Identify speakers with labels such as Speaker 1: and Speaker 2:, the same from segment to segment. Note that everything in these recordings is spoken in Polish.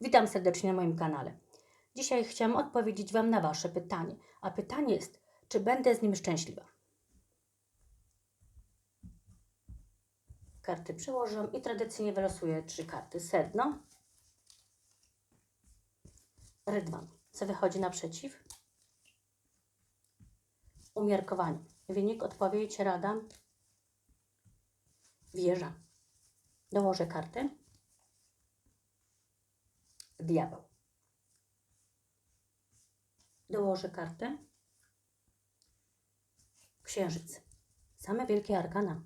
Speaker 1: Witam serdecznie na moim kanale. Dzisiaj chciałam odpowiedzieć Wam na Wasze pytanie. A pytanie jest, czy będę z nim szczęśliwa? Karty przełożę i tradycyjnie wylosuję trzy karty. Sedno, rydwan. Co wychodzi naprzeciw? Umiarkowanie. Wynik, odpowiedź, rada, wieża. Dołożę kartę. Diabeł. Dołożę kartę. Księżyc. Same wielkie arkana.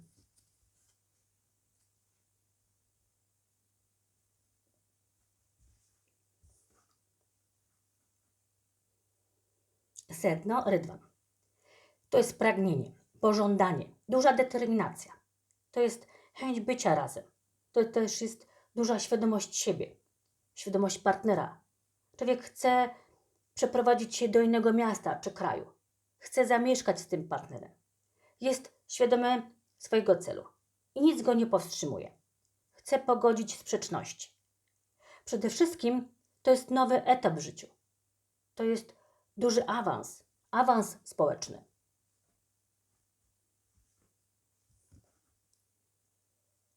Speaker 1: Sedno, rydwan. To jest pragnienie, pożądanie, duża determinacja. To jest chęć bycia razem. To też jest duża świadomość siebie, świadomość partnera. Człowiek chce przeprowadzić się do innego miasta czy kraju. Chce zamieszkać z tym partnerem. Jest świadomy swojego celu i nic go nie powstrzymuje. Chce pogodzić sprzeczności. Przede wszystkim to jest nowy etap w życiu. To jest duży awans, awans społeczny.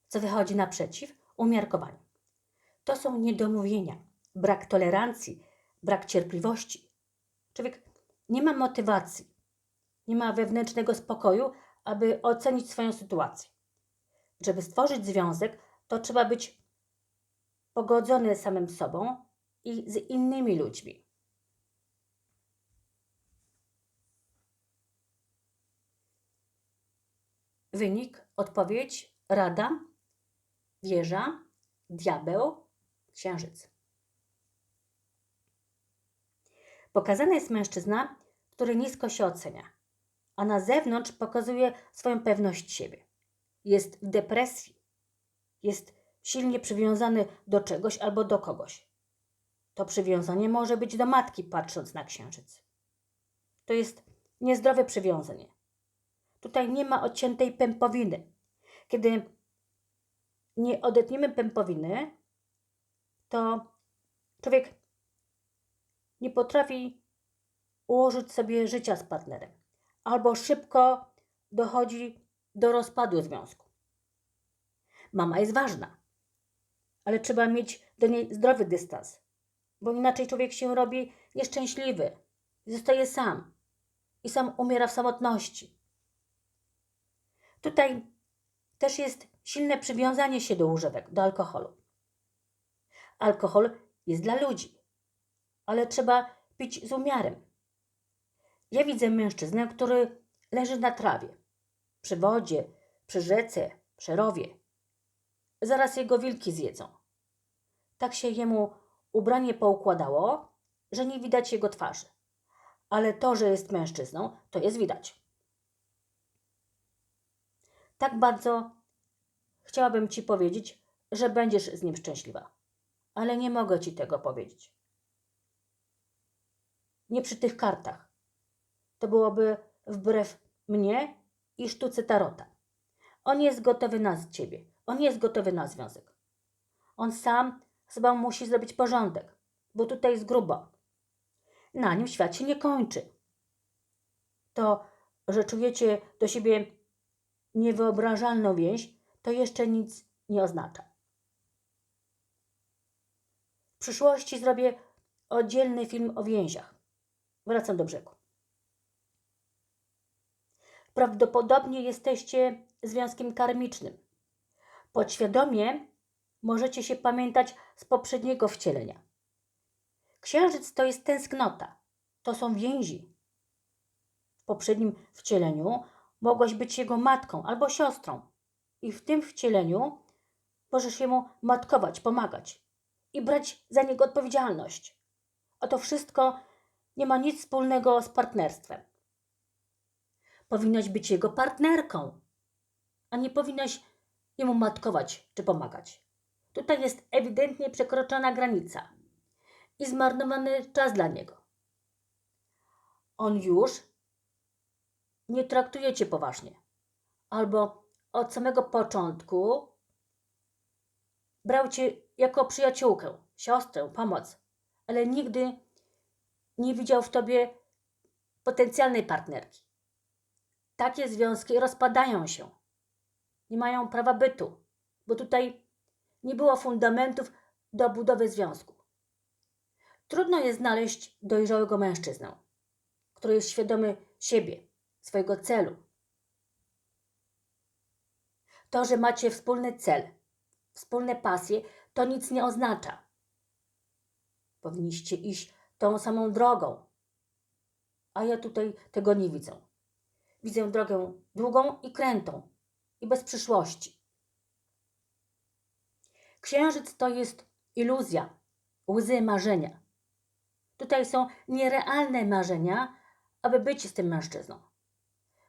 Speaker 1: Co wychodzi naprzeciw? Umiarkowanie. To są niedomówienia, brak tolerancji, brak cierpliwości. Człowiek nie ma motywacji, nie ma wewnętrznego spokoju, aby ocenić swoją sytuację. Żeby stworzyć związek, to trzeba być pogodzony samym sobą i z innymi ludźmi. Wynik, odpowiedź, rada, wieża, diabeł, księżyc. Pokazany jest mężczyzna, który nisko się ocenia, a na zewnątrz pokazuje swoją pewność siebie. Jest w depresji, jest silnie przywiązany do czegoś albo do kogoś. To przywiązanie może być do matki, patrząc na księżyc. To jest niezdrowe przywiązanie. Tutaj nie ma odciętej pępowiny. Kiedy nie odetniemy pępowiny, to człowiek nie potrafi ułożyć sobie życia z partnerem, albo szybko dochodzi do rozpadu związku. Mama jest ważna, ale trzeba mieć do niej zdrowy dystans, bo inaczej człowiek się robi nieszczęśliwy, zostaje sam i sam umiera w samotności. Tutaj też jest silne przywiązanie się do używek, do alkoholu. Alkohol jest dla ludzi, ale trzeba pić z umiarem. Ja widzę mężczyznę, który leży na trawie, przy wodzie, przy rzece, przy rowie. Zaraz jego wilki zjedzą. Tak się jemu ubranie poukładało, że nie widać jego twarzy. Ale to, że jest mężczyzną, to jest widać. Tak bardzo chciałabym Ci powiedzieć, że będziesz z nim szczęśliwa, ale nie mogę Ci tego powiedzieć. Nie przy tych kartach. To byłoby wbrew mnie i sztuce tarota. On jest gotowy na Ciebie. On jest gotowy na związek. On sam chyba musi zrobić porządek, bo tutaj jest grubo. Na nim świat się nie kończy. To, że czujecie do siebie niewyobrażalną więź, to jeszcze nic nie oznacza. Przyszłości zrobię oddzielny film o więziach. Wracam do brzegu. Prawdopodobnie jesteście związkiem karmicznym. Podświadomie możecie się pamiętać z poprzedniego wcielenia. Księżyc to jest tęsknota, to są więzi. W poprzednim wcieleniu mogłaś być jego matką albo siostrą, i w tym wcieleniu możesz jemu matkować, pomagać i brać za niego odpowiedzialność. A to wszystko nie ma nic wspólnego z partnerstwem. Powinnaś być jego partnerką, a nie powinnaś jemu matkować czy pomagać. Tutaj jest ewidentnie przekroczona granica i zmarnowany czas dla niego. On już nie traktuje cię poważnie, albo od samego początku brał cię jako przyjaciółkę, siostrę, pomoc, ale nigdy nie widział w tobie potencjalnej partnerki. Takie związki rozpadają się. Nie mają prawa bytu, bo tutaj nie było fundamentów do budowy związku. Trudno jest znaleźć dojrzałego mężczyznę, który jest świadomy siebie, swojego celu. To, że macie wspólny cel, wspólne pasje, to nic nie oznacza. Powinniście iść tą samą drogą. A ja tutaj tego nie widzę. Widzę drogę długą i krętą i bez przyszłości. Księżyc to jest iluzja, łzy marzenia. Tutaj są nierealne marzenia, aby być z tym mężczyzną.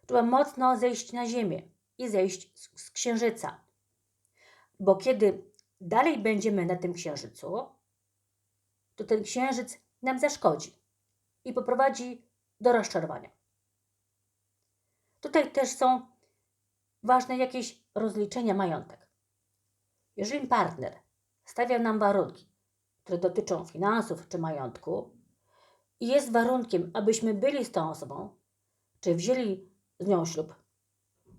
Speaker 1: Trzeba mocno zejść na ziemię i zejść z, z księżyca. Bo kiedy dalej będziemy na tym księżycu, to ten księżyc nam zaszkodzi i poprowadzi do rozczarowania. Tutaj też są ważne jakieś rozliczenia majątek. Jeżeli partner stawia nam warunki, które dotyczą finansów czy majątku, i jest warunkiem, abyśmy byli z tą osobą, czy wzięli z nią ślub,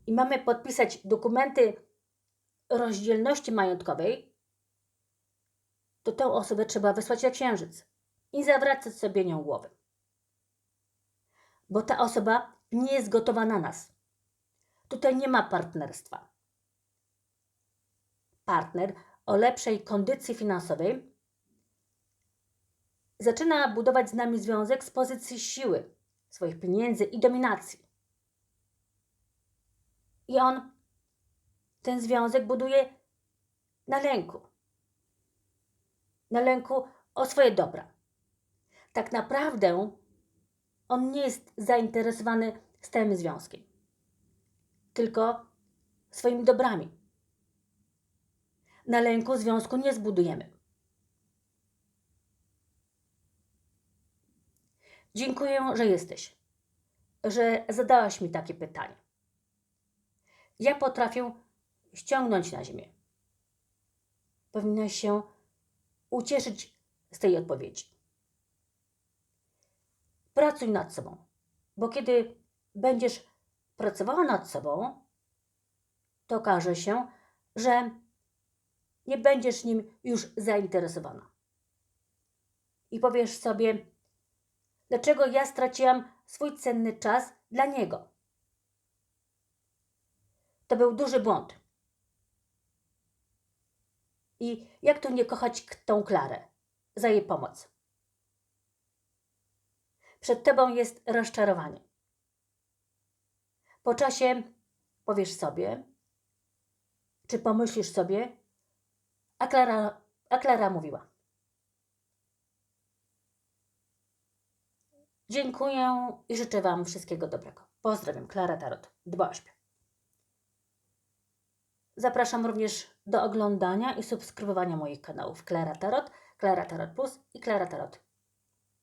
Speaker 1: i mamy podpisać dokumenty rozdzielności majątkowej, to tę osobę trzeba wysłać na księżyc i zawracać sobie nią głowę. Bo ta osoba nie jest gotowa na nas. Tutaj nie ma partnerstwa. Partner o lepszej kondycji finansowej zaczyna budować z nami związek z pozycji siły, swoich pieniędzy i dominacji. I on ten związek buduje na lęku. Na lęku o swoje dobra. Tak naprawdę on nie jest zainteresowany stałym związkiem, tylko swoimi dobrami. Na lęku związku nie zbudujemy. Dziękuję, że jesteś, że zadałaś mi takie pytanie. Ja potrafię ściągnąć na ziemię. Powinnaś się ucieszyć z tej odpowiedzi. Pracuj nad sobą, bo kiedy będziesz pracowała nad sobą, to okaże się, że nie będziesz nim już zainteresowana. I powiesz sobie, dlaczego ja straciłam swój cenny czas dla niego. To był duży błąd. I jak tu nie kochać tą Klarę za jej pomoc? Przed tobą jest rozczarowanie. Po czasie powiesz sobie, czy pomyślisz sobie, a Klara, a Klara mówiła. Dziękuję i życzę Wam wszystkiego dobrego. Pozdrawiam, Klara Tarot. Dba. Zapraszam również do oglądania i subskrybowania moich kanałów Klara Tarot, Klara Tarot Plus i Klara Tarot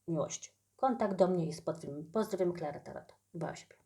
Speaker 1: Miłość. Kontakt do mnie jest pod filmem. Pozdrawiam, Klara Tarot. Dba o.